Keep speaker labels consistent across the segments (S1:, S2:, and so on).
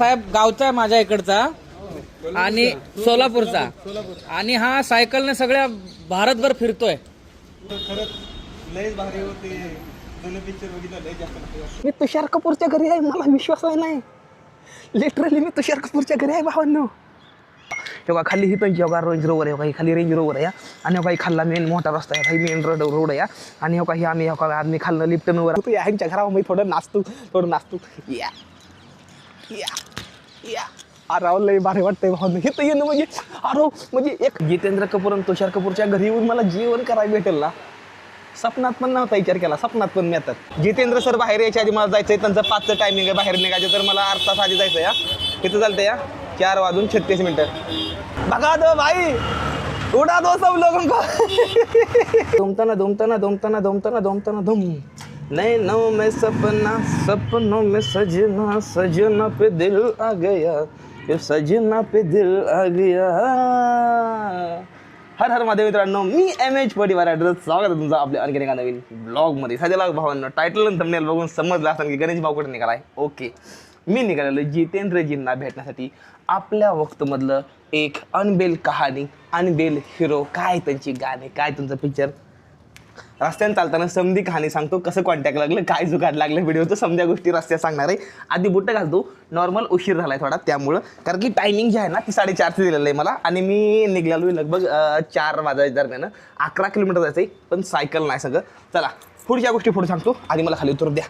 S1: साहेब गावचा आहे माझ्या इकडचा. आणि सोलापूरचा. आणि हा सायकलने सगळ्या भारतभर फिरतोय.
S2: लय
S3: मी तुषार कपूरच्या घरी आहे मला विश्वास आहे नाही. लिटरली मी तुषार कपूरच्या घरी आहे भावांनो. तेव्हा खाली ही पण जेव्हा रेंज रोवर आहे काही खाली रेंज रोवर आहे आणि काही खाल्ला मेन मोठा रस्ता आहे काही मेन रोड रोड आहे आणि हो काही आम्ही हो का आम्ही खाल्लं लिफ्टनवर तू ह्यांच्या घरावर मी थोडं नाचतो थोडं नाचतो. या. या. या अराव लय भारी वाटतंय भाऊ. घेतं येणं म्हणजे अरो म्हणजे एक जितेंद्र कपूर आणि तुषार कपूरच्या घरी येऊन मला जेवण करायला भेटेल ना? सपनात पण नव्हता विचार केला सपनात पण मिळतात जितेंद्र सर बाहेर यायच्या आधी मला जायचंय त्यांचं पाचचं टायमिंग आहे बाहेर निघायचं तर मला अर्धा तास आधी जायचं या किती चालतं या चार वाजून छत्तीस मिनिटं. बघा दो भाई उडा दो सब लोगों को धुमताना धुमताना धुमताना धुमताना धुमताना धुम नैनों में सपना सपनों में सजना सजना पे दिल आ गया ये सजना पे दिल आ गया। हर हर माझ्या मित्रांनो मी एम एच परिवार ॲड्रेस स्वागत आहे तुमचं आपल्या आणखी एका नवीन ब्लॉगमध्ये सध्याला भावांनो टायटल आणि थंबनेल बघून समजलं असतं की गणेश भाऊ कुठे निघाला आहे ओके मी निघालेलो जितेंद्रजींना भेटण्यासाठी आपल्या वक्तमधलं एक अनबेल कहाणी अनबेल हिरो काय त्यांची गाणे काय त्यांचं पिक्चर रस्त्याने चालताना समधी कहाणी सांगतो कसं कॉन्टॅक्ट लागलं काय जुगाड लागलं व्हिडिओ तर समध्या गोष्टी रस्त्यात सांगणार आहे. आधी बुट्ट घालतो नॉर्मल उशीर झाला आहे थोडा त्यामुळं. कारण की टायमिंग जे आहे ना ती साडेचारचं दिलेलं आहे मला. आणि मी निघालो लगभग चार वाजायच्या दरम्यान. अकरा किलोमीटर जायचं आहे पण सायकल नाही सगळं. चला पुढच्या गोष्टी पुढे सांगतो. आधी मला खाली उतरू द्या.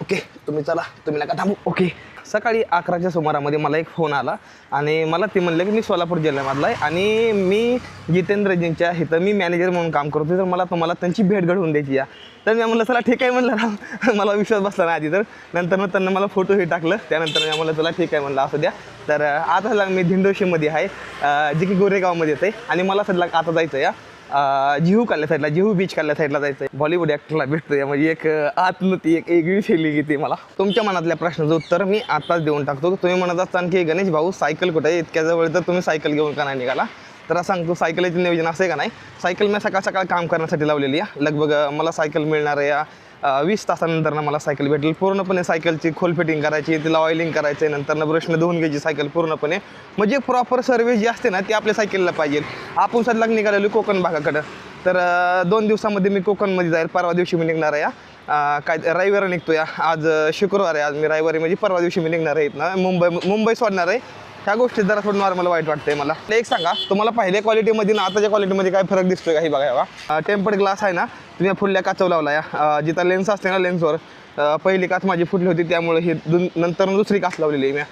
S3: ओके तुम्ही चला तुम्ही नका थांबू. ओके सकाळी अकराच्या सुमारामध्ये मला एक फोन आला आणि मला ते म्हणलं की मी सोलापूर जिल्ह्यामधला आहे आणि मी जितेंद्रजींच्या इथं मी मॅनेजर म्हणून काम करतो तर मला तुम्हाला त्यांची भेट घडवून द्यायची या तर मी म्हणलं चला ठीक आहे म्हणलं ना मला विश्वास बसला नाही आधी तर. नंतर मग त्यांना मला फोटोही टाकलं. त्यानंतर मी म्हणलं चला ठीक आहे म्हणलं असू द्या. तर आता मी धिंडोशीमध्ये आहे. जे की गोरेगावमध्ये येते आणि मला सध्या आता जायचं या जिहू काढल्या साईडला जिहू बीच काढल्या साईडला जायचं आहे बॉलिवूड ॲक्टरला भेटतोय म्हणजे एक अं, आत्मती एक वेगळी शैली घेते मला. तुमच्या मनातल्या प्रश्नाचं उत्तर मी आताच देऊन टाकतो. तुम्ही म्हणत असताना की गणेश भाऊ सायकल कुठे आहे? इतक्या जवळ तर तुम्ही सायकल घेऊन का नाही निघाला? तर सांगतो सायकलीचं नियोजन असं आहे का नाही? सायकल मी सकाळ सकाळ काम करण्यासाठी लावलेली आहे. लगभग मला सायकल मिळणार आहे वीस तासानंतर ना मला सायकल भेटेल. पूर्णपणे सायकलची खोल फिटिंग करायची तिला ऑइलिंग करायचं आहे नंतर ब्रशने धुवून घ्यायची सायकल पूर्णपणे. म्हणजे प्रॉपर सर्व्हिस जी असते ना ती आपल्या सायकलला पाहिजे. आपण सध्या निघालेलो कोकण भागाकडं. तर दोन दिवसामध्ये मी कोकणमध्ये जाईल परवा दिवशी मी निघणार आहे या. काय रविवारी निघतो या आज शुक्रवार आहे. आज मी रविवारी म्हणजे परवा दिवशी मी निघणार आहे ना मुंबई मुंबई सोडणार आहे. ह्या गोष्टीत जरा थोडं नॉर्मल वाईट वाटतंय मला. एक सांगा तुम्हाला पहिल्या क्वालिटीमध्ये ना आताच्या क्वालिटीमध्ये काय फरक दिसतोय का? हे बघा टेम्पर्ड ग्लास आहे ना तुम्ही फुलल्या काचव लावला या जिथं लेन्स असते ना लेन्सवर पहिली काच माझी फुटली होती त्यामुळे ही नंतर दुसरी काच लावलेली आहे मी.